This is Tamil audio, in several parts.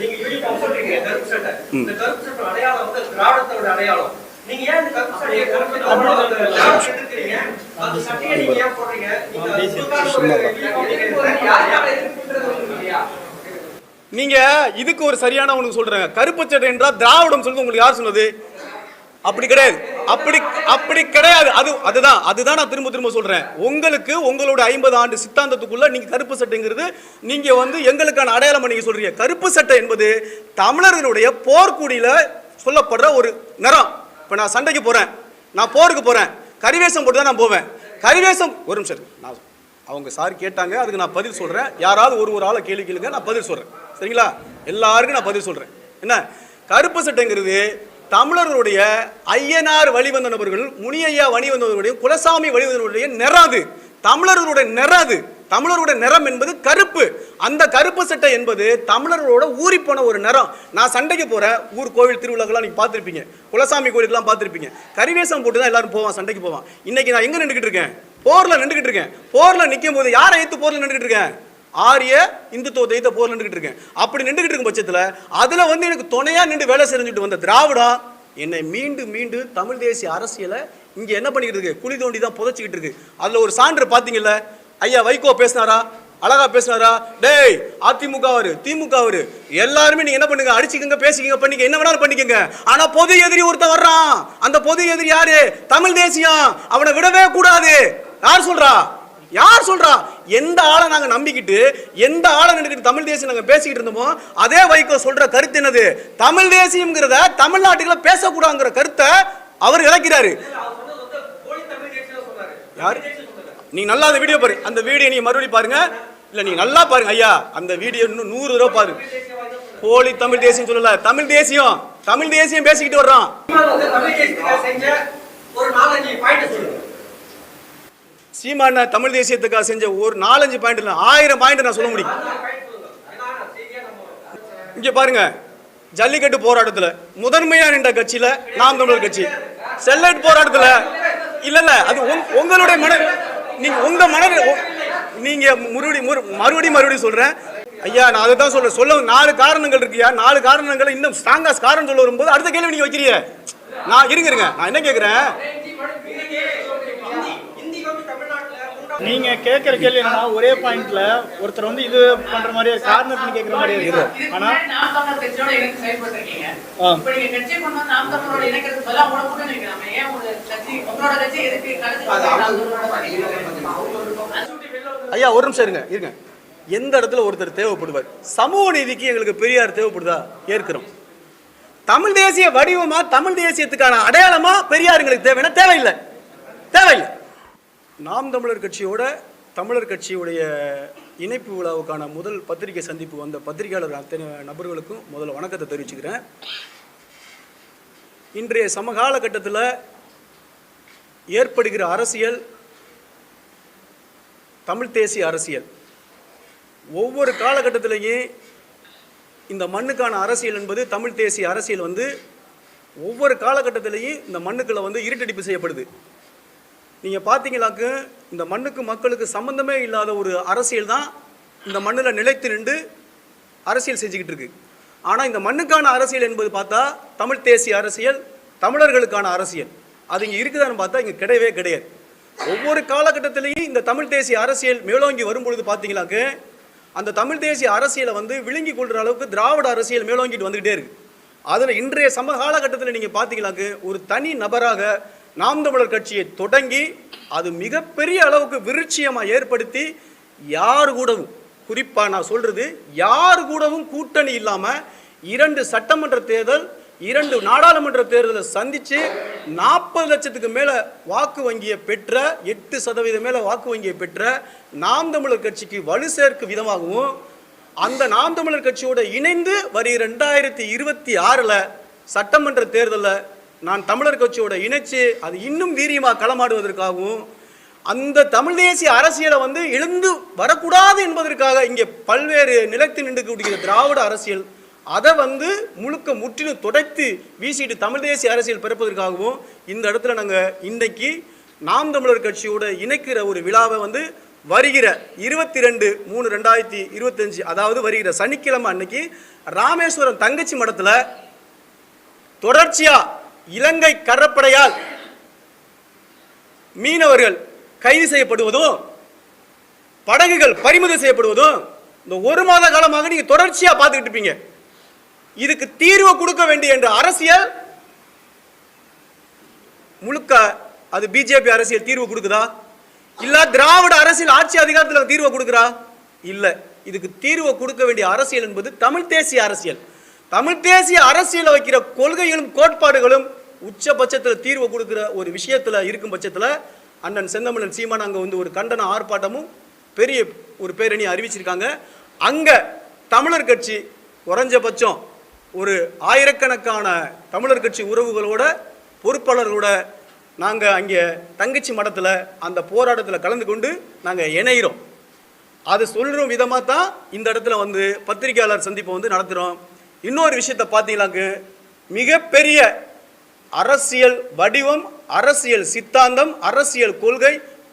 நீங்க யூனிஃபார்ம் சொல்றீங்க கருப்பு சட்டை இந்த கருப்பு சட்டை அடையாளம் வந்து திராவிடத்தோட அடையாளம் நீங்க ஏன் இந்த கருப்பு சட்டையை கருப்பு தமிழோட திராவிடம் எதிர்க்கிறீங்க அந்த சட்டையை நீங்க ஏன் போடுறீங்க நீங்க உங்களுக்கான ஒரு uniform யார் யாரை எதிர்ப்புன்றது இல்லையா நீங்க இதுக்கு ஒரு சரியான ஒன்று சொல்றேன் கருப்பு சட்டை என்றால் திராவிடம் சொல்லுங்க உங்களுக்கு யார் சொன்னது அப்படி கிடையாது அப்படி அப்படி கிடையாது. அது அதுதான் அதுதான் நான் திரும்ப திரும்ப சொல்றேன். உங்களுக்கு உங்களோட ஐம்பது ஆண்டு சித்தாந்தத்துக்குள்ள நீங்க கருப்பு சட்டைங்கிறது நீங்க வந்து எங்களுக்கான அடையாளம் நீங்க சொல்றீங்க. கருப்பு சட்டை என்பது தமிழர்களுடைய போர்க்குடியில சொல்லப்படுற ஒரு நிறம். இப்போ நான் சண்டைக்கு போறேன். நான் போருக்கு போறேன். கரிவேஷம் போட்டு தான் நான் போவேன். கரிவேஷம் ஒரு நிமிஷம் நான் அவங்க சார் கேட்டாங்க அதுக்கு நான் பதில் சொல்றேன். யாராவது ஒரு ஒரு ஆளை கேள்வி கேளுங்க நான் பதில் சொல்றேன். சரிங்களா? எல்லாருக்கும் நான் பதில் சொல்றேன். என்ன? கருப்பு சட்டைங்கிறது தமிழர்களுடைய ஐயனார் வழிவந்த நபர்கள் முனியையா வழிவந்தவர்களுடைய குலசாமி வழிவந்தவர்களுடைய நிறாது. தமிழர்களுடைய நிறம் அது நிறம் என்பது கருப்பு. அந்த கருப்பு சட்டை என்பது தமிழர்களோட ஊறி போன ஒரு நிறம். நான் சண்டைக்கு போறேன். ஊர் கோவில் திருவிழாக்கெல்லாம் நீங்க பார்த்துருப்பீங்க. குலசாமி கோயிலுக்கெல்லாம் பார்த்துருப்பீங்க. கரிவேஷம் போட்டு தான் எல்லாரும் போவான் சண்டைக்கு போவான். இன்னைக்கு நான் எங்க நின்றுக்கிட்டு இருக்கேன்? போர்ல நின்றுக்கிட்டு இருக்கேன். போர்ல நிற்கும் போது யாரை ஏற்று போர்ல நின்றுக்கிட்டு இருக்கேன்? ஆரிய இந்துத்துவ தெய்த போர் நின்றுக்கிட்டு இருக்கேன். அப்படி நின்றுக்கிட்டு இருக்கும் பட்சத்தில் அதில் வந்து எனக்கு துணையாக நின்று வேலை செஞ்சுட்டு வந்த திராவிடம் என்னை மீண்டும் மீண்டும் தமிழ் தேசிய அரசியலை இங்கே என்ன பண்ணிக்கிட்டு இருக்கு? குழி தோண்டி தான் புதைச்சிக்கிட்டு இருக்கு. அதில் ஒரு சான்று பார்த்தீங்கல்ல? ஐயா வைகோ பேசினாரா? அழகா பேசினாரா? டேய் அதிமுக அவரு திமுக அவரு எல்லாருமே நீங்க என்ன பண்ணுங்க? அடிச்சுக்கங்க பேசிக்கங்க பண்ணிக்க என்ன வேணாலும் பண்ணிக்கங்க. ஆனா பொது எதிரி ஒருத்தன் வர்றான். அந்த பொது எதிரி யாரு? தமிழ் தேசியம். அவனை விடவே கூடாது. யார் சொல்றா? யார் சொல்றா? எந்த ஆளை நாங்க நம்பிக்கிட்டு எந்த ஆளை நினைக்கிட்டு தமிழ் தேசியம் நாங்க பேசிக்கிட்டு இருந்தோமோ அதே வைகோ சொல்ற கருத்து என்னது? தமிழ் தேசியம்ங்கிறத தமிழ்நாட்டுக்குள்ள பேசக்கூடாதுங்கிற கருத்தை அவர் இழக்கிறாரு. யார்? நீ நல்லா அந்த வீடியோ பாரு. அந்த வீடியோ நீங்க மறுபடியும் பாருங்க. இல்ல நீங்க நல்லா பாருங்க ஐயா. அந்த வீடியோ இன்னும் நூறு தடவை பாருங்க போலி தமிழ் தேசியம் சொல்லல. தமிழ் தேசியம். தமிழ் தேசியம் பேசிக்கிட்டு வர்றான் சீமான் வந்து தமிழ் தேசியத்துக்காக செஞ்ச ஒரு நாலஞ்சு பாயிண்ட் சொல்லுங்க சீமான தமிழ் தேசியத்துக்காக செஞ்ச ஒரு நாலஞ்சு பாயிண்ட் இல்லை ஆயிரம் பாயிண்ட் நான் சொல்ல முடியும். இங்கே பாருங்க ஜல்லிக்கட்டு போராட்டத்தில் முதன்மையாக நின்ற கட்சியில் நாம் தமிழர் கட்சி. செல்லட் போராட்டத்தில் இல்லை இல்லை அது உங் உங்களுடைய மன நீங்கள் உங்கள் மன நீங்கள் நீங்க மறுபடி மறு- மறுபடியும் மறுபடியும் சொல்கிறேன் ஐயா நான் அதை தான் சொல்கிறேன் சொல்ல நாலு காரணங்கள் இருக்குயா நாலு காரணங்களை இன்னும் ஸ்ட்ராங்காக காரணம் சொல்ல வரும்போது அடுத்த கேள்வி நீங்கள் வைக்கிறீங்க. நான் இருங்க இருங்க. நான் என்ன கேட்குறேன் நீங்க கேட்கிற கேள்வி என்னன்னா ஒரே பாயிண்ட்ல ஒருத்தர் வந்து இது பண்ற மாதிரியே காரணத்துல கேட்கிற மாதிரியே இருக்கு. ஆனா? ஐயா ஒரு நிமிஷம் இருங்க இருங்க. எந்த இடத்துல ஒருத்தர் தேவைப்படுவார்? சமூக நீதிக்கு எங்களுக்கு பெரியார் தேவைப்படுதா? ஏற்கிறோம். தமிழ் தேசிய வடிவமா தமிழ் தேசியத்துக்கான அடையாளமா பெரியார் எங்களுக்கு தேவைன்னா தேவையில்லை. தேவையில்லை. நாம் தமிழர் கட்சியோட தமிழர் கட்சியுடைய இணைப்பு விழாவுக்கான முதல் பத்திரிகை சந்திப்பு வந்த பத்திரிகையாளர் அத்தனை நபர்களுக்கும் முதல்ல வணக்கத்தை தெரிவிச்சுக்கிறேன். இன்றைய சமகால கட்டத்தில் ஏற்படுகிற அரசியல் தமிழ் தேசிய அரசியல். ஒவ்வொரு காலகட்டத்திலையும் இந்த மண்ணுக்கான அரசியல் என்பது தமிழ் தேசிய அரசியல் வந்து ஒவ்வொரு காலகட்டத்திலையும் இந்த மண்ணுக்குள்ள வந்து இருட்டடிப்பு செய்யப்படுது. நீங்கள் பார்த்தீங்களாக்கு இந்த மண்ணுக்கு மக்களுக்கு சம்மந்தமே இல்லாத ஒரு அரசியல் தான் இந்த மண்ணில் நிலைத்து நின்று அரசியல் செஞ்சுக்கிட்டு இருக்கு. ஆனால் இந்த மண்ணுக்கான அரசியல் என்பது பார்த்தா தமிழ் தேசிய அரசியல் தமிழர்களுக்கான அரசியல். அது இங்கே இருக்குதான்னு பார்த்தா இங்கே கிடையவே கிடையாது. ஒவ்வொரு காலகட்டத்திலையும் இந்த தமிழ் தேசிய அரசியல் மேலோங்கி வரும்பொழுது பார்த்தீங்களாக்கு அந்த தமிழ் தேசிய அரசியலை வந்து விழுங்கி கொள்கிற அளவுக்கு திராவிட அரசியல் மேலோங்கிட்டு வந்துக்கிட்டே இருக்குது அதில் இன்றைய சம காலகட்டத்தில் நீங்கள் பார்த்தீங்களாக்கு ஒரு தனி நபராக நாம் தமிழர் கட்சியை தொடங்கி அது மிகப்பெரிய அளவுக்கு விருட்சியமாக ஏற்படுத்தி யார் கூடவும் குறிப்பாக நான் சொல்கிறது யார் கூடவும் கூட்டணி இல்லாமல் இரண்டு சட்டமன்ற தேர்தல் இரண்டு நாடாளுமன்ற தேர்தலை சந்தித்து நாற்பது லட்சத்துக்கு மேலே வாக்கு வங்கியை பெற்ற எட்டு சதவீதம் மேலே வாக்கு வங்கியை பெற்ற நாம் தமிழர் கட்சிக்கு வலு சேர்க்கும் விதமாகவும் அந்த நாம் தமிழர் கட்சியோட இணைந்து வரி ரெண்டாயிரத்தி இருபத்தி ஆறில் சட்டமன்ற தேர்தலில் நான் தமிழர் கட்சியோட இணைச்சு அது இன்னும் வீரியமாக களமாடுவதற்காகவும் அந்த தமிழ் தேசிய அரசியலை வந்து எழுந்து வரக்கூடாது என்பதற்காக இங்கே பல்வேறு நிலத்தில் நின்று கூடிய திராவிட அரசியல் அதை வந்து முழுக்க முற்றிலும் துடைத்து வீசிட்டு தமிழ் தேசிய அரசியல் பிறப்பதற்காகவும் இந்த இடத்துல நாங்கள் இன்றைக்கு நாம் தமிழர் கட்சியோட இணைக்கிற ஒரு விழாவை வந்து வருகிற இருபத்தி ரெண்டு மூணு ரெண்டாயிரத்தி இருபத்தஞ்சு அதாவது வருகிற சனிக்கிழமை அன்னைக்கு ராமேஸ்வரம் தங்கச்சி மடத்தில் தொடர்ச்சியாக இலங்கை கடற்படையால் மீனவர்கள் கைது செய்யப்படுவதும் படகுகள் பறிமுதல் செய்யப்படுவதும் இந்த ஒரு மாத காலமாக நீங்க தொடர்ச்சியா பார்த்துக்கிட்டு இருப்பீங்க. இதுக்கு தீர்வு கொடுக்க வேண்டிய என்ற அரசியல் முழுக்க அது பிஜேபி அரசியல் தீர்வு கொடுக்குதா? இல்ல திராவிட அரசியல் ஆட்சி அதிகாரத்தில் தீர்வு கொடுக்குறா? இல்ல. இதுக்கு தீர்வு கொடுக்க வேண்டிய அரசியல் என்பது தமிழ் தேசிய அரசியல். தமிழ் தேசிய அரசியல் வைக்கிற கொள்கைகளும் கோட்பாடுகளும் உச்சபட்சத்தில் தீர்வு கொடுக்குற ஒரு விஷயத்தில் இருக்கும் பட்சத்தில் அண்ணன் செந்தமிழன் சீமான் அங்கே வந்து ஒரு கண்டன ஆர்ப்பாட்டமும் பெரிய ஒரு பேரணி அறிவிச்சிருக்காங்க. அங்கே தமிழர் கட்சி குறைஞ்சபட்சம் ஒரு ஆயிரக்கணக்கான தமிழர் கட்சி உறவுகளோட பொறுப்பாளர்களோட நாங்கள் அங்கே தங்கச்சி மடத்தில் அந்த போராட்டத்தில் கலந்து கொண்டு நாங்கள் இணைகிறோம் அது சொல்கிற விதமாக தான் இந்த இடத்துல வந்து பத்திரிகையாளர் சந்திப்பை வந்து நடத்துகிறோம் இன்னொரு விஷயத்தை பார்த்தீங்கன்னாக்கு மிகப்பெரிய அரசியல் வடிவம் அரசியல் சித்தாந்தம் அரசியல் கொள்கை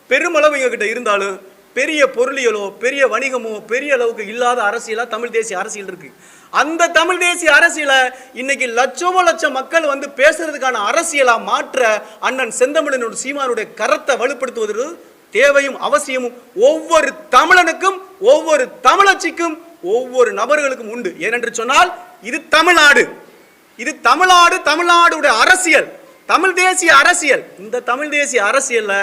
பெருமளவு எங்ககிட்ட இருந்தாலும் பெரிய பொருளியலோ பெரிய வணிகமோ பெரிய அளவுக்கு இல்லாத அரசியலாக தமிழ் தேசிய அரசியல் இருக்கு. அந்த தமிழ் தேசிய அரசியலை இன்னைக்கு லட்சமோ லட்சம் மக்கள் வந்து பேசுறதுக்கான அரசியலாக மாற்ற அண்ணன் செந்தமிழனோட சீமானுடைய கரத்தை வலுப்படுத்துவதற்கு தேவையும் அவசியமும் ஒவ்வொரு தமிழனுக்கும் ஒவ்வொரு தமிழச்சிக்கும் ஒவ்வொரு நபர்களுக்கும் உண்டு. ஏனென்று சொன்னால் இது தமிழ்நாடு. இது தமிழ்நாடு தமிழ்நாடுடைய அரசியல். தமிழ் தேசிய அரசியல். இந்த தமிழ் தேசிய அரசியல்ல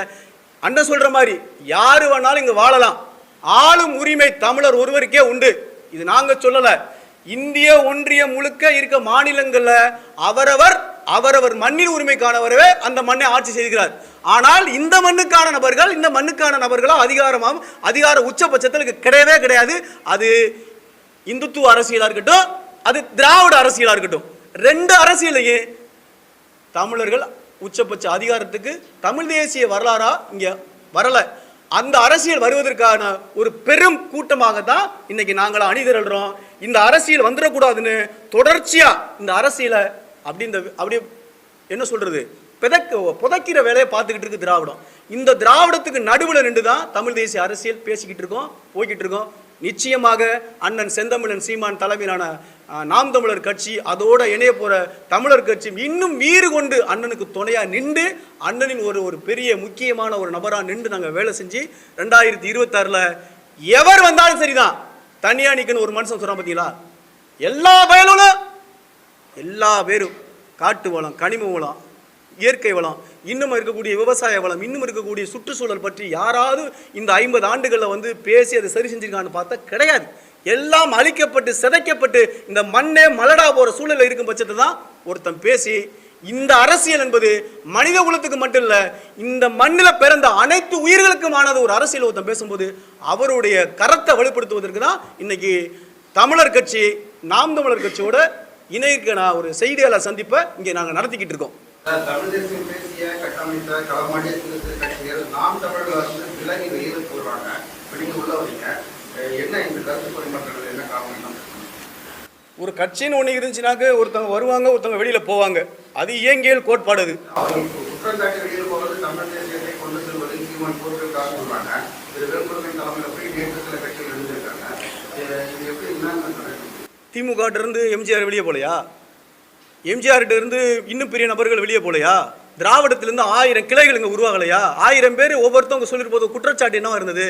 அண்ணன் சொல்ற மாதிரி யாரு வேணாலும் இங்க வாழலாம். ஆளும் உரிமை தமிழர் ஒருவருக்கே உண்டு. இது நாங்க சொல்லல. இந்திய ஒன்றியம் முழுக்க இருக்க மாநிலங்கள்ல அவரவர் அவரவர் மண்ணின் உரிமைக்கானவரவே அந்த மண்ணை ஆட்சி செய்கிறார். ஆனால் இந்த மண்ணுக்கான நபர்கள் இந்த மண்ணுக்கான நபர்களும் அதிகாரமாகவும் அதிகார உச்சபட்சத்தில் கிடையவே கிடையாது. அது இந்துத்துவ அரசியலாக இருக்கட்டும் அது திராவிட அரசியலாக இருக்கட்டும். ரெண்டு அரசியலையே தமிழர்கள் உச்சபட்ச அதிகாரத்துக்கு தமிழ் தேசிய வரலாறா இங்க வரல. அந்த அரசியல் வருவதற்கான ஒரு பெரும் கூட்டமாக தான் இன்னைக்கு நாங்கள் அணிதிரள்றோம். இந்த அரசியல் வந்துடக்கூடாதுன்னு தொடர்ச்சியா இந்த அரசியலை அப்படி இந்த அப்படி என்ன சொல்றது? பிதக்க புதைக்கிற வேலையை பார்த்துக்கிட்டு இருக்கு திராவிடம். இந்த திராவிடத்துக்கு நடுவில் நின்று தான் தமிழ் தேசிய அரசியல் பேசிக்கிட்டு இருக்கோம் போய்கிட்டு இருக்கோம். நிச்சயமாக அண்ணன் செந்தமிழன் சீமான் தலைமையிலான நாம் தமிழர் கட்சி அதோட இணைய போகிற தமிழர் கட்சி இன்னும் வீறு கொண்டு அண்ணனுக்கு துணையாக நின்று அண்ணனின் ஒரு ஒரு பெரிய முக்கியமான ஒரு நபராக நின்று நாங்கள் வேலை செஞ்சு ரெண்டாயிரத்தி இருபத்தாறில் எவர் வந்தாலும் சரிதான். தனியாக நிக்கணும் ஒரு மனுஷன் சொல்கிறான் பார்த்தீங்களா எல்லா பயனும் எல்லா பேரும் காட்டு வளம் கனிம வளம் இயற்கை வளம் இன்னும் இருக்கக்கூடிய விவசாய வளம் இன்னும் இருக்கக்கூடிய சுற்றுச்சூழல் பற்றி யாராவது இந்த ஐம்பது ஆண்டுகளில் வந்து பேசி அதை சரி செஞ்சிருக்கான்னு பார்த்தா கிடையாது. எல்லாம் அழிக்கப்பட்டு சிதைக்கப்பட்டு இந்த மண்ணே மலடா போற சூழலில் இருக்கும் பட்சத்தை தான் ஒருத்தன் பேசி இந்த அரசியல் என்பது மனித குலத்துக்கு மட்டும் இல்ல இந்த மண்ணில் பிறந்த அனைத்து உயிர்களுக்குமானது ஒரு அரசியல் ஒருத்தன் பேசும்போது அவருடைய கரத்தை வலுப்படுத்துவதற்கு தான் இன்னைக்கு தமிழர் கட்சி நாம் தமிழர் கட்சியோட இணைக்க நான் ஒரு செய்தியாளர் சந்திப்பை இங்கே நாங்கள் நடத்திக்கிட்டு இருக்கோம். தமிழ் தேசியம் பேசிய கட்டமைத்த களமாடிய கட்சிகள் நாம் தமிழர்கள் வந்து விலகி வெளியில் போடுறாங்க உள்ள வரீங்க. என்ன இந்த கருத்து பரிமாற்றங்கள் என்ன காரணம் என்ன? ஒரு கட்சின்னு ஒன்று இருந்துச்சுனாக்க ஒருத்தவங்க வருவாங்க ஒருத்தவங்க வெளியில் போவாங்க. அது இயங்கியல் கோட்பாடு அது. திமுக இருந்து எம்ஜிஆர் வெளியே போலையா? எம்ஜிஆர் இருந்து இன்னும் பெரிய நபர்கள் வெளியே போலையா? திராவிடத்திலிருந்து ஆயிரம் கிளைகள் இங்கே உருவாகலையா? ஆயிரம் பேர் ஒவ்வொருத்தவங்க சொல்லிட்டு போது குற்றச்சாட்டு என்னவா இருந்தது?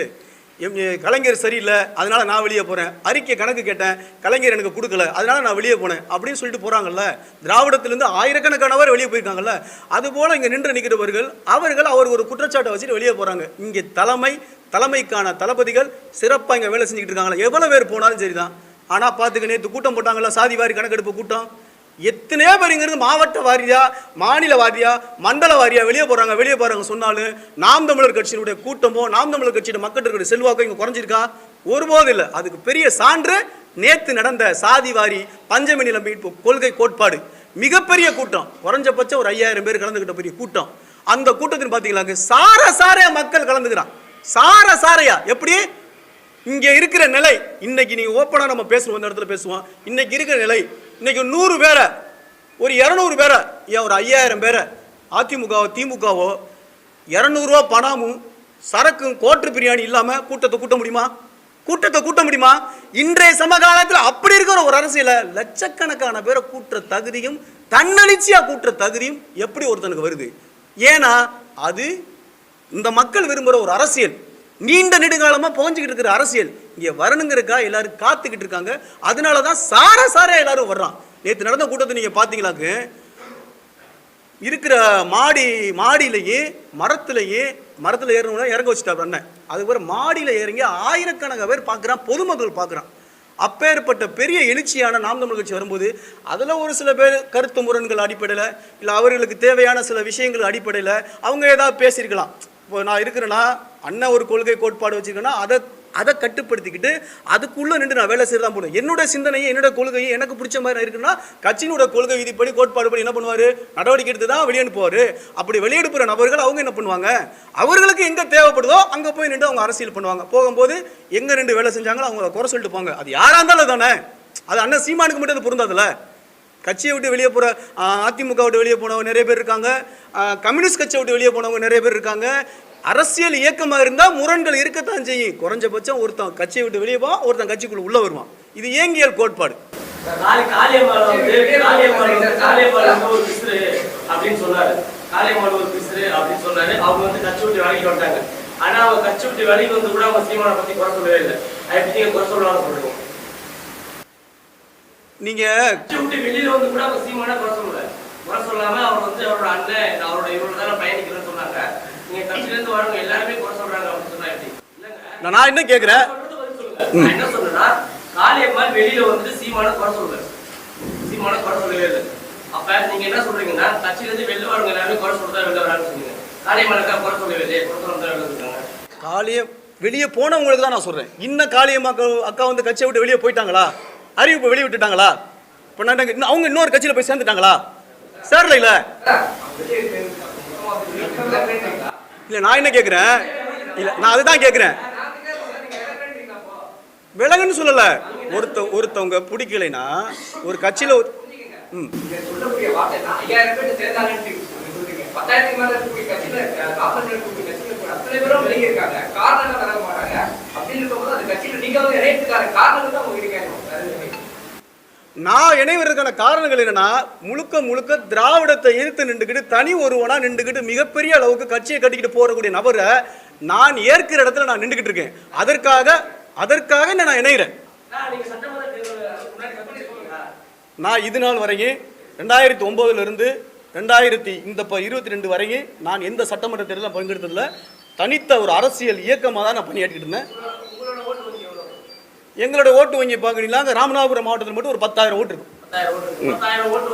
கலைஞர் சரியில்லை அதனால் நான் வெளியே போகிறேன் அறிக்கை கணக்கு கேட்டேன் கலைஞர் எனக்கு கொடுக்கல அதனால் நான் வெளியே போனேன் அப்படின்னு சொல்லிட்டு போகிறாங்கல்ல திராவிடத்திலிருந்து ஆயிரக்கணக்கானவர் வெளியே போயிருக்காங்கல்ல? அதுபோல் இங்கே நின்று நிற்கிறவர்கள் அவர்கள் அவர் ஒரு குற்றச்சாட்டை வச்சுட்டு வெளியே போகிறாங்க இங்கே தலைமை தலைமைக்கான தளபதிகள் சிறப்பாக இங்கே வேலை செஞ்சுக்கிட்டு இருக்காங்களா. எவ்வளோ பேர் போனாலும் சரி தான் ஆனால் பார்த்துக்க நேற்று கூட்டம் போட்டாங்களா சாதி வாரி கணக்கெடுப்பு கூட்டம்? எத்தனையோ பேர் இங்கிருந்து மாவட்ட வாரியா மாநில வாரியா மண்டல வாரியா வெளியே போகிறாங்க வெளியே போகிறாங்க சொன்னாலும் நாம் தமிழர் கட்சியினுடைய கூட்டமோ நாம் தமிழர் கட்சியோட மக்களுடைய செல்வாக்கோ இங்கே குறைஞ்சிருக்கா? ஒருபோது இல்லை. அதுக்கு பெரிய சான்று நேற்று நடந்த சாதி வாரி பஞ்சமி நில மீட்பு கொள்கை கோட்பாடு. மிகப்பெரிய கூட்டம். குறைஞ்சபட்சம் ஒரு ஐயாயிரம் பேர் கலந்துக்கிட்ட பெரிய கூட்டம். அந்த கூட்டத்தில் பார்த்தீங்களா சார சாரையா மக்கள் கலந்துக்கிறான். சார சாரையா எப்படி? இங்கே இருக்கிற நிலை. இன்னைக்கு நீங்கள் ஓப்பனாக நம்ம பேசுவோம் இந்த இடத்துல பேசுவோம். இன்னைக்கு இருக்கிற நிலை. இன்னைக்கு நூறு பேரை ஒரு இரநூறு பேரை ஏன் ஒரு ஐயாயிரம் பேரை அதிமுகவோ திமுகவோ இரநூறுவா பணமும் சரக்கும் கோட்டு பிரியாணி இல்லாமல் கூட்டத்தை கூட்ட முடியுமா? கூட்டத்தை கூட்ட முடியுமா? இன்றைய சமகாலத்தில் அப்படி இருக்கிற ஒரு அரசியல லட்சக்கணக்கான பேரை கூட்டுற தகுதியும் தன்னெழுச்சியா கூட்டுற தகுதியும் எப்படி ஒருத்தனுக்கு வருது? ஏன்னா அது இந்த மக்கள் விரும்புகிற ஒரு அரசியல். நீண்ட நெடுங்காலமாக புகஞ்சிக்கிட்டு இருக்கிற அரசியல். இங்கே வரணுங்கிறக்கா எல்லாரும் காத்துக்கிட்டு இருக்காங்க. அதனால தான் சார சாரா எல்லாரும் வர்றான். நேற்று நடந்த கூட்டத்தை நீங்கள் பார்த்தீங்களாக்கு இருக்கிற மாடி மாடியிலேயே மரத்திலேயே மரத்தில் ஏறணும்னா இறங்க வச்சுட்டார் அண்ணன். அதுக்கப்புறம் மாடியில் இறங்கி ஆயிரக்கணக்கான பேர் பார்க்குறான் பொதுமக்கள் பார்க்குறான் அப்பேற்பட்ட பெரிய எழுச்சியான நாம் தமிழ் கட்சி வரும்போது அதில் ஒரு சில பேர் கருத்து முரண்கள் அடிப்படையில் இல்லை அவர்களுக்கு தேவையான சில விஷயங்கள் அடிப்படையில் அவங்க ஏதாவது பேசியிருக்கலாம். இப்போ நான் இருக்கிறேன்னா அண்ணன் ஒரு கொள்கை கோட்பாடு வச்சுருக்கேன்னா அதை அதை கட்டுப்படுத்திக்கிட்டு அதுக்குள்ளே நின்று நான் வேலை செய்யதான் போகணும் என்னோட சிந்தனையும் என்னோட கொள்கையும் எனக்கு பிடிச்ச மாதிரி நான் இருக்குன்னா கட்சியினோட கொள்கை விதிப்படி கோட்பாடு படி என்ன பண்ணுவார்? நடவடிக்கை எடுத்து தான் வெளியனுப்புவார் அப்படி வெளியெடுப்புற நபர்கள் அவங்க என்ன பண்ணுவாங்க? அவர்களுக்கு எங்கே தேவைப்படுதோ அங்கே போய் நின்று அவங்க அரசியல் பண்ணுவாங்க. போகும்போது எங்கே நின்று வேலை செஞ்சாங்களோ அவங்கள குறை சொல்லிட்டு போங்க. அது யாராக இருந்தாலும் தானே அது அண்ணன் சீமானுக்கு மட்டும் அது பொருந்தாதுல்ல. கட்சியை விட்டு வெளியே போகிற அதிமுக விட்டு வெளியே போனவங்க நிறைய பேர் இருக்காங்க. கம்யூனிஸ்ட் கட்சியை விட்டு வெளியே போனவங்க நிறைய பேர் இருக்காங்க. அரசியல் இயக்கமாக இருந்தால் முரண்கள் இருக்கத்தான் செய்யும். குறைஞ்சபட்சம் ஒருத்தன் கட்சியை விட்டு வெளியே போவான் ஒருத்தன் கட்சிக்குள்ள உள்ளே வருவான். இது ஏங்கியல் கோட்பாடு. அப்படின்னு சொன்னாரு. காளியம்மாள் ஒரு பிசுறு அப்படின்னு சொன்னாரு. அவங்க வந்து கட்சி விட்டு வேலைக்கு வந்துட்டாங்க. ஆனா அவங்க கட்சி விட்டு வேலைக்கு வந்து கூட அவங்க சீமான பத்தி குறை சொல்லவே இல்லை. அதை பத்தி குறை சொல்லுவாங்க சொல்லுவோம் விட்டு வெளியில வந்து கூட சீமான குறை சொல்லல. குறை சொல்லாம அவர் வந்து அவரோட அண்ணன் அவரோட இவரோட தானே பயணிக்கிறேன்னு சொன்னாங்க. நீங்க கட்சியில இருந்து வரவங்க எல்லாருமே குறை சொல்றாங்க அப்படின்னு சொன்னா எப்படி நான் என்ன. நான் என்ன சொல்றேன்னா காளியம்மாள் வெளியில வந்து சீமான குறை சொல்லுங்க சீமான குறை சொல்லவே இல்லை. அப்ப நீங்க என்ன சொல்றீங்கன்னா கட்சியில இருந்து வெளில வரவங்க எல்லாருமே குறை சொல்றதா வெளில வரான்னு சொன்னீங்க. காளியம்மாளுக்கா குறை சொல்லவே இல்லையே குறை சொல்றதா வெளில இருக்காங்க காளிய வெளியே போனவங்களுக்கு தான் நான் சொல்கிறேன் இன்னும் காளியம்மா அக்கா அக்கா வந்து கட்சியை விட்டு வெளியே போயிட்டாங்களா? அறிவிப்பு வெளியிட்டுட்டாங்களா? இப்போ நான் அவங்க இன்னொரு கட்சியில் போய் சேர்ந்துட்டாங்களா? சேரல இல்லை. இல்லை நான் என்ன கேட்குறேன் இல்லை நான் அதுதான் கேட்குறேன் விலகுன்னு சொல்லலை. ஒருத்த ஒருத்தவங்க பிடிக்கலைன்னா ஒரு கட்சியில் ம். சொல்லக்கூடிய வார்த்தை ஐயாயிரம் பேர் சேர்ந்தாங்கன்னு பத்தாயிரத்துக்கு அத்தனை பேரும் வெளியே இருக்காங்க காரணங்கள் மாட்டாங்க. அப்படின்னு இருக்கும்போது அந்த கட்சியில நீங்க வந்து இணையத்துக்கான காரணங்கள் தான் இல்லை. நான் இணைவதற்கான காரணங்கள் என்னன்னா முழுக்க முழுக்க திராவிடத்தை எதிர்த்து நின்றுக்கிட்டு தனி ஒருவனா நின்றுக்கிட்டு மிகப்பெரிய அளவுக்கு கட்சியை கட்டிக்கிட்டு போறக்கூடிய நபரை நான் ஏற்கிற இடத்துல நான் நின்றுக்கிட்டு இருக்கேன். அதற்காக அதற்காக நான் இணைகிறேன்? நான் இது நாள் வரையும் ரெண்டாயிரத்தி ஒன்பதுல இருந்து ரெண்டாயிரத்தி இந்த இப்போ இருபத்தி ரெண்டு வரையும் நான் எந்த சட்டமன்ற தேர்தலில் பங்கெடுத்ததில்ல. தனித்த ஒரு அரசியல் இயக்கமாக தான் நான் பணியாற்றிட்டு இருந்தேன். ஓட்டு எங்களோட ஓட்டு வங்கி பார்க்குறீங்களா அங்கே ராமநாதபுரம் மாவட்டத்தில் மட்டும் ஒரு பத்தாயிரம் ஓட்டு இருக்கும். ஓட்டு. இருக்கு. பத்தாயிரம் ஓட்டு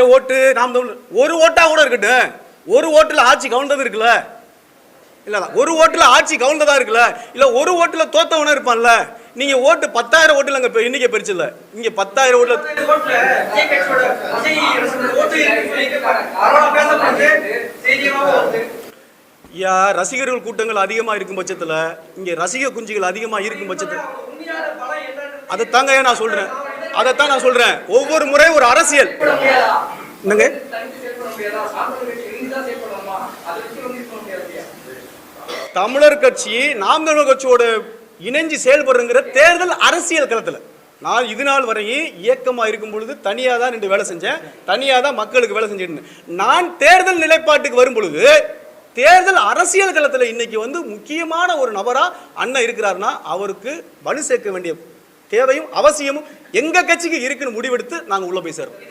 ஓட்டு ஓட்டு நாம் தமிழ் ஒரு ஓட்டாக கூட இருக்கட்டும். ஒரு ஓட்டில் ஆட்சி கவுண்டது இருக்குல்ல? இல்லை ஒரு ஓட்டில் ஆட்சி கவுண்டதா இருக்குல்ல? இல்லை ஒரு ஓட்டில் தோத்தவனா இருப்பான்ல? நீங்கள் ஓட்டு பத்தாயிரம் ஓட்டில் அங்கே இன்னைக்கு பெருச்சு இல்லை இங்கே பத்தாயிரம் ஓட்டில் ஓட்டுல யா ரசிகர்கள் கூட்டங்கள் அதிகமாக இருக்கும் பட்சத்தில் இங்கே ரசிக குஞ்சுகள் அதிகமாக இருக்கும் பட்சத்தில் அதை தாங்க ஏன் நான் சொல்கிறேன் அதைத்தான் நான் சொல்கிறேன் ஒவ்வொரு முறை ஒரு அரசியல். என்னங்க? தமிழர் கட்சி நாம் தமிழர் கட்சியோட இணைஞ்சு செயல்படுறங்கிற தேர்தல் அரசியல் களத்தில். நான் இது நாள் வரையும் இயக்கமாக இருக்கும் பொழுது தனியாக தான் நின்று வேலை செஞ்சேன். தனியாக தான் மக்களுக்கு வேலை செஞ்சுட்டு இருந்தேன். நான் தேர்தல் நிலைப்பாட்டுக்கு வரும் பொழுது தேர்தல் அரசியல் களத்தில் இன்னைக்கு வந்து முக்கியமான ஒரு நபராக அண்ணன் இருக்கிறாருன்னா அவருக்கு வலு சேர்க்க வேண்டிய தேவையும் அவசியமும் எங்க கட்சிக்கு இருக்குன்னு முடிவெடுத்து நாங்கள் உள்ள போய் சேர்றோம்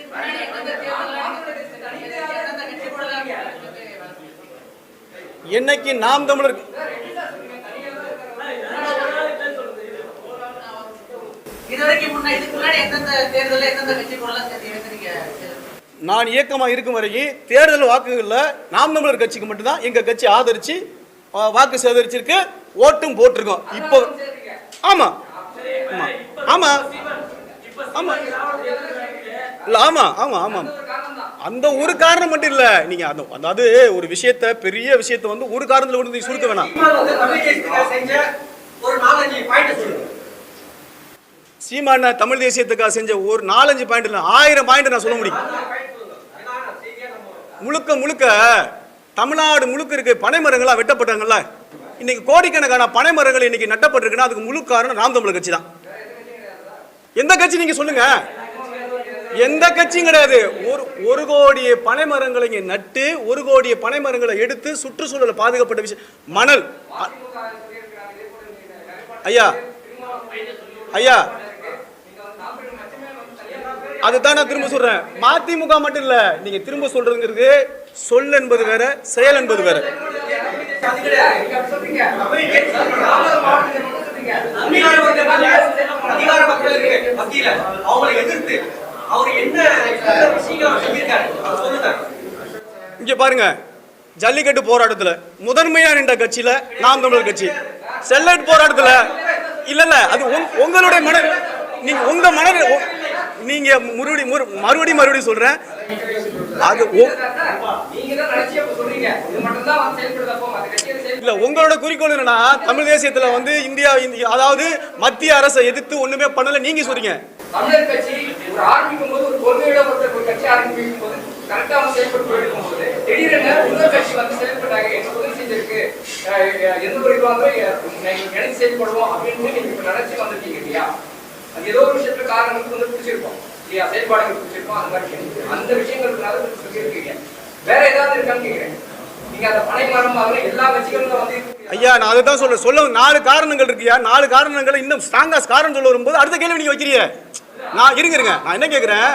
என்னைக்கு நாம் தமிழர் இது வரைக்கும் முன்ன இதுக்கு முன்னாடி எந்தெந்த தேர்தல்ல எந்தெந்த கட்சி கூட எடுத்துறீங்க நான் இயக்கமாக இருக்கும் வரைக்கும் தேர்தல் வாக்குகளில் நாம் தமிழர் கட்சிக்கு மட்டும்தான் எங்கள் கட்சி ஆதரித்து வாக்கு சேகரிச்சிருக்கு ஓட்டும் போட்டிருக்கோம். இப்போ ஆமாம் ஆமாம் ஆமாம் இல்லை ஆமாம் ஆமாம் ஆமாம் அந்த ஒரு காரணம் மட்டும் இல்லை. நீங்கள் அந்த அதாவது ஒரு விஷயத்த பெரிய விஷயத்த வந்து ஒரு காரணத்தில் கொண்டு சுருக்க வேணாம். தமிழ் தேசியத்துக்காக செஞ்ச ஒரு நாலஞ்சு சீமான தமிழ் தேசியத்துக்காக செஞ்ச ஒரு நாலஞ்சு பாயிண்ட் இல்லை ஆயிரம் பாயிண்ட் நான் சொல்ல முடியும். முழுக்க முழுக்க தமிழ்நாடு முழுக்க இருக்கு பனை மரங்களா வெட்டப்பட்டாங்கல்ல இன்னைக்கு கோடிக்கணக்கான பனை மரங்கள் இன்னைக்கு நட்டப்பட்டிருக்குன்னா அதுக்கு முழு காரணம் நாம் தமிழர் கட்சி தான். எந்த கட்சி நீங்க சொல்லுங்க? எந்த கட்சியும் கிடையாது. ஒரு ஒரு கோடி பனை மரங்களை நட்டு ஒரு கோடிய பனை மரங்களை எடுத்து சுற்றுச்சூழலை பாதுகாப்பட்ட விஷயம். மணல். அ- ஐயா ஐயா. அதுதான் நான் திரும்ப சொல்றேன். மதிமுக மட்டும் இல்ல நீங்க திரும்ப சொல்றதுங்கிறது சொல் என்பது வேற செயல் என்பது வேற. இங்க பாருங்க ஜல்லிக்கட்டு போராட்டத்துல முதன்மையா நின்ற கட்சியில நாம் தமிழர் கட்சி. செல்லட் போராட்டத்துல இல்ல இல்ல அது உங்களுடைய மன நீங்க உங்க மன நீங்க மறுபடி மறுபடி மறுபடி சொல்றேன். அது இல்ல உங்களோட குறிக்கோள் என்னன்னா தமிழ் தேசியத்துல வந்து இந்தியா அதாவது மத்திய அரசை எதிர்த்து ஒண்ணுமே பண்ணல நீங்க சொல்றீங்க. தமிழர் கட்சி ஒரு ஆரம்பிக்கும் போது ஒரு கொள்கையோட ஒரு கட்சி ஆரம்பிக்கும் போது கரெக்டா அவங்க செயல்பட்டு போயிருக்கும் போது திடீரென இன்னொரு கட்சி வந்து செயல்பட்டாங்க எங்க உதவி செஞ்சிருக்கு எந்த ஒரு இதுவாக இணைந்து செயல்படுவோம் அப்படின்னு நீங்க நினைச்சு வந்திருக்கீங்க இல்லையா? அது ஏதோ ஒரு விஷயத்துல காரணங்களுக்கு வந்து பிடிச்சிருப்போம் இல்லையா? செயல்பாடுகள் பிடிச்சிருப்போம் அந்த மாதிரி விஷயம். அந்த விஷயங்களுக்குனால சொல்லியிருக்கீங்க. வேற ஏதாவது இருக்கான்னு தான் இருக்கீங்க. ஐயா நான் அதுதான் சொல்றேன். சொல்ல நாலு காரணங்கள் இருக்குயா நாலு காரணங்களை இன்னும் ஸ்ட்ராங்கா காரணம் சொல்ல வரும்போது அடுத்த கேள்வி நீங்க வைக்கிறீங்க. நான் இருங்க இருங்க. நான் என்ன கேக்குறேன்?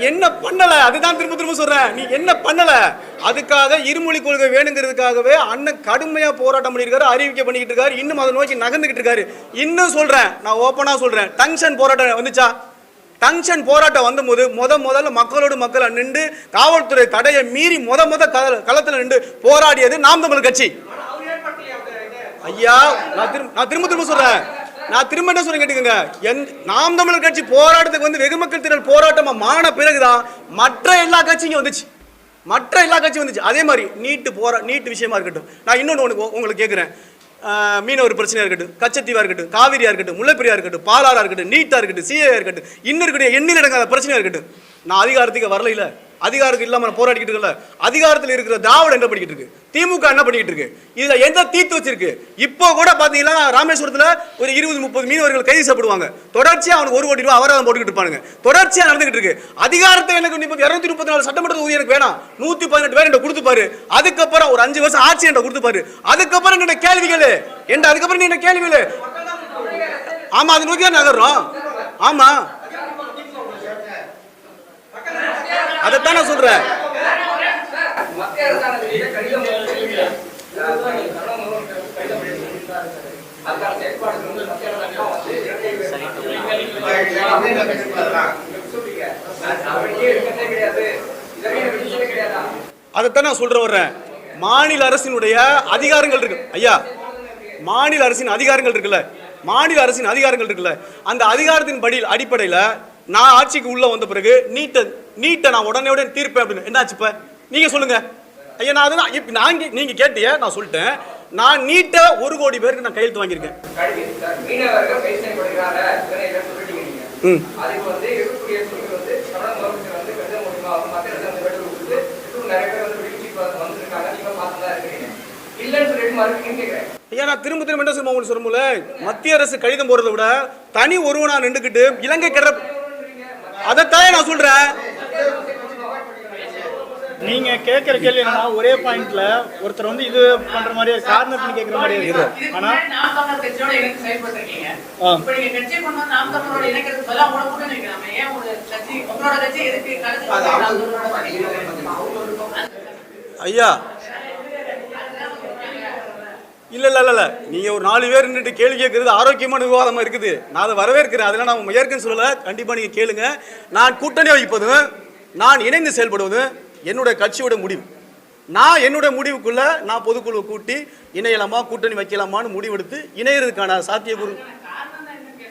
என்ன பண்ணல? அதுதான் திரும்ப திரும்ப சொல்றேன். நீ என்ன பண்ணல? அதுக்காக இருமொழி கொள்கை வேணுங்கிறதுக்காகவே அண்ணன் கடுமையா போராட்டம் பண்ணியிருக்காரு அறிவிக்கை பண்ணிக்கிட்டு இருக்காரு இன்னும் அதை நோக்கி நகர்ந்துகிட்டு இருக்காரு. இன்னும் சொல்றேன் நான் ஓப்பனா சொல்றேன். டங்ஷன் போராட்டம் வந்துச்சா? டங்ஷன் போராட்டம் வந்தபோது முத முதல்ல மக்களோடு மக்களை நின்று காவல்துறை தடையை மீறி முத முத கள- களத்தில் நின்று போராடியது நாம் தமிழ் கட்சி. ஐயா நான் திரும்ப நான் திரும்ப திரும்ப சொல்றேன். நான் திரும்ப என்ன சொல்லி கேட்டுக்கோங்க. எந் நாம் தமிழர் கட்சி போராட்டத்துக்கு வந்து வெகுமக்கள் திரள் போராட்டமா மாறின பிறகுதான் மற்ற எல்லா கட்சியும் வந்துச்சு. மற்ற எல்லா கட்சியும் வந்துச்சு. அதே மாதிரி நீட்டு போரா நீட்டு விஷயமா இருக்கட்டும். நான் இன்னொன்று உனக்கு உங்களுக்கு கேட்குறேன் மீனவர் பிரச்சனையாக இருக்கட்டும் கச்சத்தீவாக இருக்கட்டும் காவிரியாக இருக்கட்டும் முல்லைப்பெரியா இருக்கட்டும் பாலாரா இருக்கட்டும் நீட்டாக இருக்கட்டும் சிஏ இருக்கட்டும் இன்னும் இருக்கக்கூடிய எண்ணில் அடங்காத பிரச்சனையாக இருக்கட்டும். நான் அதிகாரத்துக்கு வரல இல்லை அதிகாரத்துக்கு இல்லாமல் நான் போராடிக்கிட்டு இருக்கல அதிகாரத்தில் இருக்கிற திராவிடம் என்ன பண்ணிக்கிட்டு இருக்கு? திமுக என்ன பண்ணிக்கிட்டு இருக்கு? இதில் எந்த தீர்த்து வச்சிருக்கு? இப்போ கூட பார்த்தீங்கன்னா ராமேஸ்வரத்தில் ஒரு இருபது முப்பது மீனவர்கள் கைது செய்யப்படுவாங்க. தொடர்ச்சியாக அவனுக்கு ஒரு கோடி ரூபா அபராதம் போட்டுக்கிட்டு இருப்பானுங்க. தொடர்ச்சியாக நடந்துகிட்டு இருக்கு. அதிகாரத்தை எனக்கு இப்போ இரநூத்தி முப்பத்தி நாலு சட்டமன்ற தொகுதி எனக்கு வேணாம். நூற்றி பதினெட்டு பேர் என்ன கொடுத்துப்பாரு. அதுக்கப்புறம் ஒரு அஞ்சு வருஷம் ஆட்சி என்கிட்ட கொடுத்துப்பாரு. அதுக்கப்புறம் என்ன கேள்விகள் என்ன அதுக்கப்புறம் என்ன கேள்விகள் ஆமாம் அது நோக்கி தான் நகர்றோம். ஆமாம் அதைத்தான் நான் சொல்றேன் மத்திய அரசாங்கத்திலேயே கடிதம் வந்து அஹ், கடிதம் எழுதியிருந்தார். அதுக்கான செயல்பாடுகள் வந்து மத்திய அரசாங்கம் வந்து சொல்றீங்க. நான் வெளியே எடுக்கிறதே கிடையாது இதவே வெளியே கிடையாதா அதைத்தான் நான் சொல்ற வர்றேன் மாநில அரசினுடைய அதிகாரங்கள் இருக்கு. ஐயா மாநில அரசின் அதிகாரங்கள் இருக்குல்ல. மாநில அரசின் அதிகாரங்கள் இருக்குல்ல. அந்த அதிகாரத்தின் படி அடிப்படையில் நான் ஆட்சிக்கு உள்ள வந்த பிறகு நீட்டை நீட்டை நான் உடனே உடனே தீர்ப்பேன் அப்படின்னு. என்னாச்சு இப்போ? நீங்கள் சொல்லுங்கள் ஐயா நான் அதுதான். இப்போ நான் நீங்கள் கேட்டியே? நான் சொல்லிட்டேன். நான் நீட்டை ஒரு கோடி பேருக்கு நான் கையெழுத்து வாங்கியிருக்கேன். ம். ஐயா நான் திரும்ப திரும்ப என்ன சொல்லுமா மத்திய அரசு கடிதம் போடுறத விட தனி ஒருவனா நின்றுக்கிட்டு இலங்கை கிட அதைத்தான் நான் சொல்றேன். நீங்க கேட்கிற கேள்வி என்னன்னா ஒரே பாயிண்ட்ல ஒருத்தர் வந்து இது பண்ற மாதிரியே காரணம் பண்ணி கேட்கிற மாதிரியே இருக்கு. ஆனா. ஐயா. இல்ல இல்ல இல்ல இல்ல. நீங்க ஒரு நாலு பேர் நின்றுட்டு கேள்வி கேட்கறது ஆரோக்கியமான விவாதமா இருக்குது. நான் அதை வரவேற்கிறேன். அதெல்லாம் நான் ஏற்கனவே சொல்லல. கண்டிப்பா நீங்க கேளுங்க. நான் கூட்டணி வைப்பதும் நான் இணைந்து செயல்படுவதும் என்னுடைய கட்சியோட முடிவு. நான் என்னுடைய முடிவுக்குள்ள நான் பொதுக்குழு கூட்டி இணையலாமா கூட்டணி வைக்கலாமான்னு முடிவெடுத்து இணையிறதுக்கான சாத்தியக்கூறு.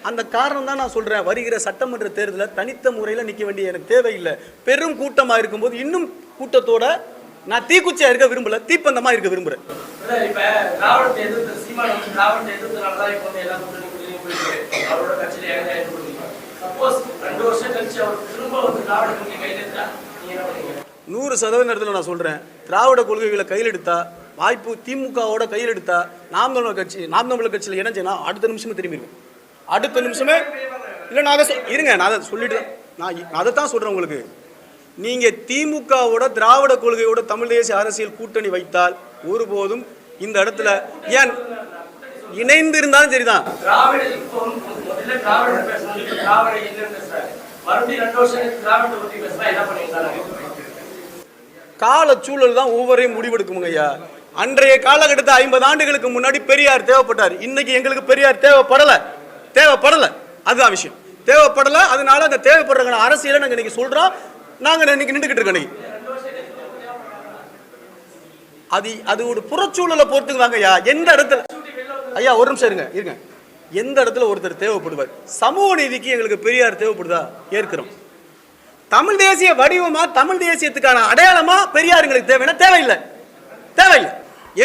அந்த காரணம் தான் நான் சொல்றேன். வருகிற சட்டமன்ற தேர்தலில் தனித்த முறையில் நிற்க வேண்டிய எனக்கு தேவையில்லை. பெரும் கூட்டமாக இருக்கும்போது இன்னும் கூட்டத்தோட நான் தீக்குச்சியாக இருக்க விரும்பல தீப்பந்தமாக இருக்க விரும்புகிறேன் சப்போஸ் ரெண்டு வருஷம் கழிச்சு அவர் திரும்ப வந்து திராவிட கையில் நூறு சதவீத நேரத்தில் நான் சொல்கிறேன் திராவிட கொள்கைகளை கையில் எடுத்தா வாய்ப்பு திமுகவோட கையில் எடுத்தா நாம் தமிழர் கட்சி நாம் தமிழர் கட்சியில் இணைஞ்சேன்னா அடுத்த நிமிஷமே திரும்பிடுவேன் அடுத்த நிமிஷமே இல்லை நான் அதை இருங்க நான் அதை சொல்லிட்டு நான் நான் அதை தான் சொல்கிறேன் உங்களுக்கு. நீங்கள் திமுகவோட திராவிட கொள்கையோட தமிழ் தேசிய அரசியல் கூட்டணி வைத்தால் ஒருபோதும் இந்த இடத்துல ஏன் இணைந்து இருந்தாலும் சரிதான் மறுபடியும் ரெண்டு வருஷம் திராவிட என்ன கால சூழல் தான் ஒவ்வொரையும் முடிவெடுக்குமுங்க ஐயா அன்றைய காலகட்டத்தை ஐம்பது ஆண்டுகளுக்கு முன்னாடி பெரியார் தேவைப்பட்டார். இன்னைக்கு எங்களுக்கு பெரியார் தேவைப்படலை. தேவைப்படலை. அதுதான் விஷயம். தேவைப்படலை அதனால அந்த தேவைப்படுற அரசியலை நாங்கள் இன்னைக்கு சொல்கிறோம் நாங்கள் இன்னைக்கு நின்றுக்கிட்டு இருக்கோம் அது அது ஒரு புறச்சூழலை பொறுத்துக்குவாங்க ஐயா எந்த இடத்துல ஐயா ஒரு நிமிஷம் இருங்க இருங்க. எந்த இடத்துல ஒருத்தர் தேவைப்படுவார்? சமூக நீதிக்கு எங்களுக்கு பெரியார் தேவைப்படுதா? ஏற்கிறோம். தமிழ் தேசிய வடிவமா தமிழ் தேசியத்துக்கான அடையாளமா பெரியாருங்களுக்கு தேவைன்னா தேவையில்லை. தேவையில்லை.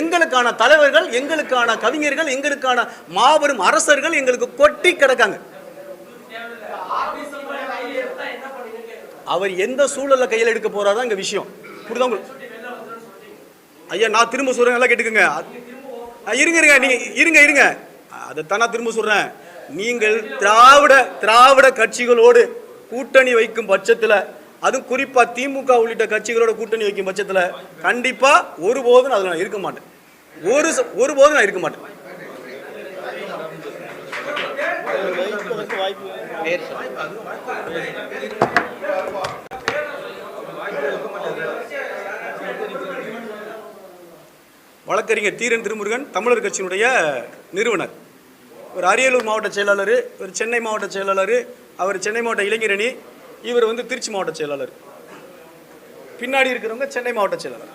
எங்களுக்கான தலைவர்கள் எங்களுக்கான கவிஞர்கள் எங்களுக்கான மாபெரும் அரசர்கள் எங்களுக்கு கொட்டி கிடக்காங்க. அவர் எந்த சூழல்ல கையில் எடுக்க போறாதான் இங்க விஷயம். புரியுதா உங்களுக்கு? ஐயா நான் திரும்ப சொல்றேன் நல்லா கேட்டுக்கோங்க. இருங்க இருங்க நீங்க இருங்க இருங்க. அதைத்தான் நான் திரும்ப சொல்றேன். நீங்கள் திராவிட திராவிட கட்சிகளோடு கூட்டணி வைக்கும் பட்சத்தில் அதுவும் குறிப்பாக திமுக உள்ளிட்ட கட்சிகளோட கூட்டணி வைக்கும் பட்சத்தில் கண்டிப்பாக ஒருபோதும் அதில் நான் இருக்க மாட்டேன். ஒரு ஒருபோதும் நான் இருக்க மாட்டேன். வழக்கறிஞர் தீரன் திருமுருகன் தமிழர் கட்சியினுடைய நிறுவனர். ஒரு அரியலூர் மாவட்ட செயலாளர் ஒரு சென்னை மாவட்ட செயலாளர் அவர் சென்னை மாவட்ட இளைஞரணி இவர் வந்து திருச்சி மாவட்ட செயலாளர். பின்னாடி இருக்கிறவங்க சென்னை மாவட்ட செயலாளர்.